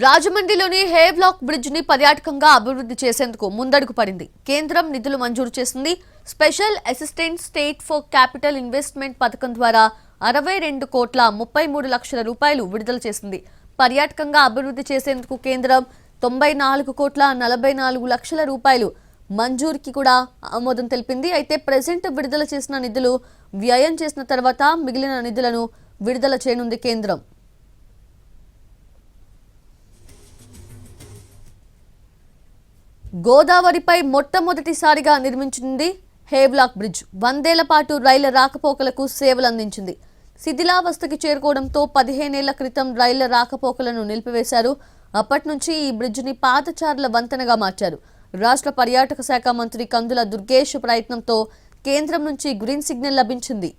రాజమండ్రిలోని Havelock బ్రిడ్జ్ని పర్యాటకంగా అభివృద్ధి చేసేందుకు ముందడుగు పడింది. కేంద్రం నిధులు మంజూరు చేసింది. Special assistant state for capital investment పథకం ద్వారా అరవై రెండు కోట్ల ముప్పై మూడు లక్షల రూపాయలు విడుదల చేసింది. పర్యాటకంగా అభివృద్ధి చేసేందుకు కేంద్రం తొంభై నాలుగు కోట్ల నలభై నాలుగు లక్షల రూపాయలు మంజూరుకి కూడా ఆమోదం తెలిపింది. అయితే ప్రజెంట్ విడుదల చేసిన నిధులు వ్యయం చేసిన తర్వాత మిగిలిన నిధులను విడుదల చేయనుంది కేంద్రం. గోదావరిపై మొట్టమొదటిసారిగా నిర్మించింది హేవ్లాక్ బ్రిడ్జ్. వందేళ్ళ పాటు రైళ్ళ రాకపోకలకు సేవలు అందించింది శిథిలావస్థకి చేరుకోవడంతో పదిహేనేళ్ళ క్రితం రైళ్ళ రాకపోకలను నిలిపివేశారు. అప్పటి నుంచి ఈ బ్రిడ్జిని పాతచారుల వంతెనగా మార్చారు. రాష్ట్ర పర్యాటక శాఖ మంత్రి కందుల దుర్గేష్ ప్రయత్నంతో కేంద్రం నుంచి గ్రీన్ సిగ్నల్ లభించింది.